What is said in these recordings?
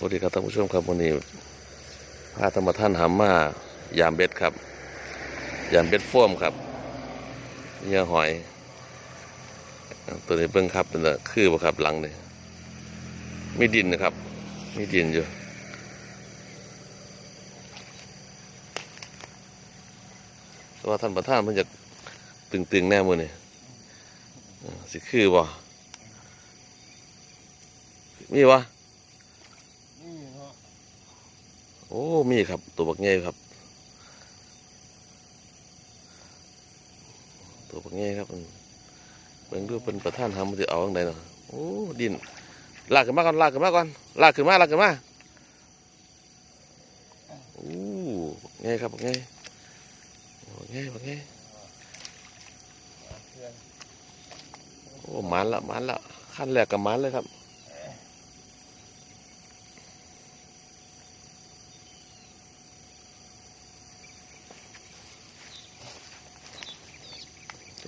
สวัสดีครับท่านผู้ชมครับวันนี้พาธรรมท่านหามมายามเบ็ดครับ ยามเบ็ดฟ่วมครับเหยื่อหอย ตัวนี้เบิ้งครับเป็นคือบ่ครับหลังนี่มีดินนะครับ มีดินอยู่แต่ว่าท่านประธานมันจะตึงๆแน่มือนี่สิคือบ่มีวะ นี่ฮะ โอ้ มีครับ ตัวบักใหญ่ครับ ตัวบักใหญ่ครับมันเบิ่งดูเป็นประธานทำมันจะเอาจังไดเนาะโอ้ดินลากขึ้นมาก่อนลากขึ้นมาก่อนลากขึ้นมาลากขึ้นมาโอ้บักใหญ่ครับบักใหญ่บักใหญ่บักเพื่โอ้มันละมันละขั้นแรกกับมันเลยครับ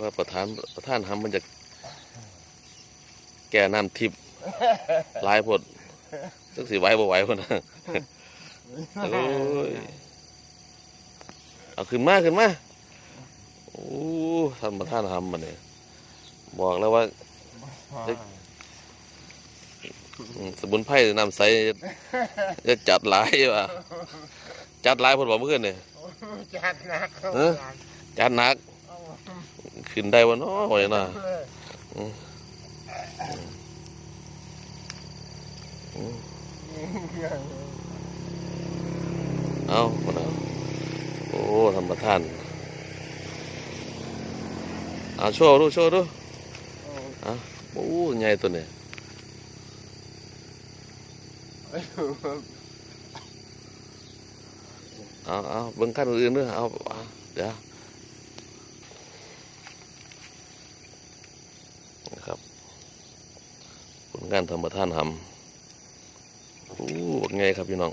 ว่าประธานประธานทำมันจะแก่น้ำทิพย์หลายผดสักสิไหวบ่ไหวคนนะโอ้ยเอาขึ้นมาขึ้นมาโอ้ท่านประธานทำมันเนี่ยบอกแล้วว่าอืมสมุนไพรน้ำใสจะจัดหลายว่ะจัดหลายผดบอกเมื่อคืนเนี่ยจัดหนักเข้าเออจัดหนักเอา ขึ้นได้วะเนาะว่าอย่างน่ะเลยอืมอืมเอาคนเอาโอ้ธรรมทานเอาโชว์ดูโชว์ดูเอาโอ้ใหญ่ตัวนี้เอาเอาเบิ่งขั้นอื่นด้วยเอาเอาเดี๋ยวนะครับผล งานธรรมทานทำโอ้บักไงครับพี่น้อง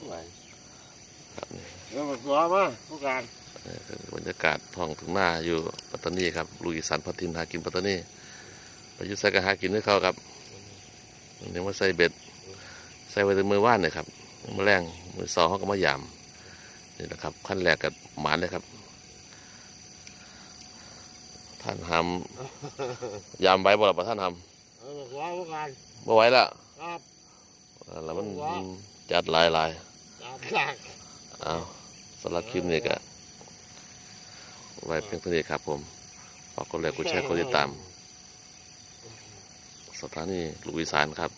ครับนี่เดี๋ยวมาสวมาผู้การนี่คือบรรยากาศท้องถึงหน้าอยู่ปัตตานีครับลุยสันพัทินหากินปัตตานีไปอยุใส่กระหากินด้วยเขาครับเดี๋ยวมาใส่เบ็ด ใส่ไว้ในมือว่านเลยครับมือแรงมือสองเขาก็มายามนี่แหละครับ ขั้นแรกกับหมานเลยครับ ท่านทำยามไว้บ่ล่ะบ่ท่านทเออมาสวผู้การำ บ่ไหว้ละครับแล้วมันจัดหลายหลายจัดหนักๆเอาสำหรับคลิปนี้ก็ไว้เพียงเท่านี้ครับผมฝากกดไลค์กดแชร์กดติดตาม สถานีลูกอีสานครับ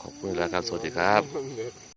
ขอบคุณแล้วครับ สวัสดีครับ